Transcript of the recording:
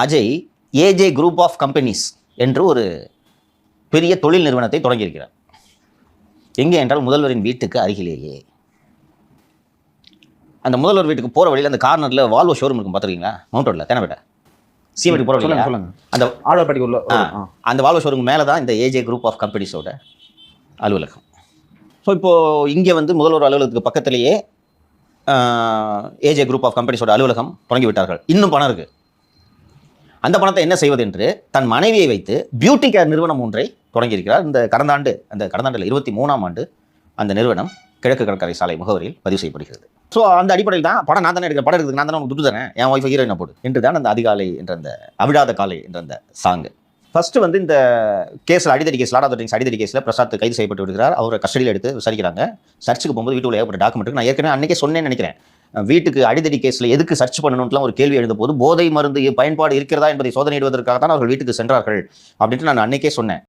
Ajay AJ group of companies என்று ஒரு பெரிய தொழில் நிறுவனத்தை தொடங்கியிருக்கிறார். எங்கே என்றால் முதல்வரின் வீட்டுக்கு அருகிலேயே. அந்த முதல்வர் வீட்டுக்கு போகிற வழியில் அந்த கார்னரில் வால்வோ ஷோரூம் இருக்கும் பார்த்துருக்கீங்களா? மவுண்ட் ரோட்டில் தேனப்பேட்டை சீமெட்டி போகிற வழியில் சொல்லுங்க அந்த ஆழ்வார்பேட்டைக்கு உள்ள அந்த வால்வோ ஷோரூம் மேலே தான் இந்த ஏஜே குரூப் ஆஃப் கம்பெனிஸோட அலுவலகம். ஸோ இப்போது இங்கே வந்து முதல்வர் அலுவலகத்துக்கு பக்கத்திலேயே ஏஜே குரூப் ஆஃப் கம்பெனிஸோட அலுவலகம் தொடங்கி விட்டார்கள் இன்னும் பணம் இருக்குது அந்த பணத்தை என்ன செய்வது என்று தன் மனைவியை வைத்து பியூட்டி கேர் நிறுவனம் ஒன்றை தொடங்கியிருக்கிறார். இந்த கடந்த ஆண்டு அந்த கடந்த ஆண்டில் இருபத்தி மூணாம் ஆண்டு அந்த நிறுவனம் கிழக்கு கடற்கரை சாலை முகவரியில் பதிவு செய்யப்படுகிறது. ஸோ அந்த அடிப்படையில் தான் படம் நான் தானே எடுக்கிறேன் படம் எடுக்கிறது நான் தானே உங்களுக்கு துட்டு தரேன் என் ஒய்ஃபை ஹீரோயினை போடு என்று தான் அந்த அதிகாலை என்ற அந்த அவிழாத காலை என்ற அந்த சாங்கு ஃபர்ஸ்ட் வந்து இந்த கேஸில் அடிதடி கேஸ் லாடா திங்ஸ் அடிதடி கேஸில் பிரசாத் கைது செய்யப்பட்டு விடுகிறார். அவரை கஸ்டடியில் எடுத்து விசாரிக்கிறாங்க. சர்ச்சுக்கு போகும்போது வீட்டுக்குள்ள ஏகப்பட்ட டாக்குமெண்ட் நான் ஏற்கனவே அன்றைக்கே சொன்னேன்னு நினைக்கிறேன். வீட்டுக்கு அடிதடி கேஸில் எதுக்கு சர்ச் பண்ணணும்ட்டுலாம் ஒரு கேள்வி எழுந்தபோது போதை மருந்து பயன்பாடு இருக்கிறதா என்பதை சோதனையிடுவதற்காக தான் அவர்கள் வீட்டுக்கு சென்றார்கள் அப்படின்ட்டு நான் அன்னைக்கே சொன்னேன்.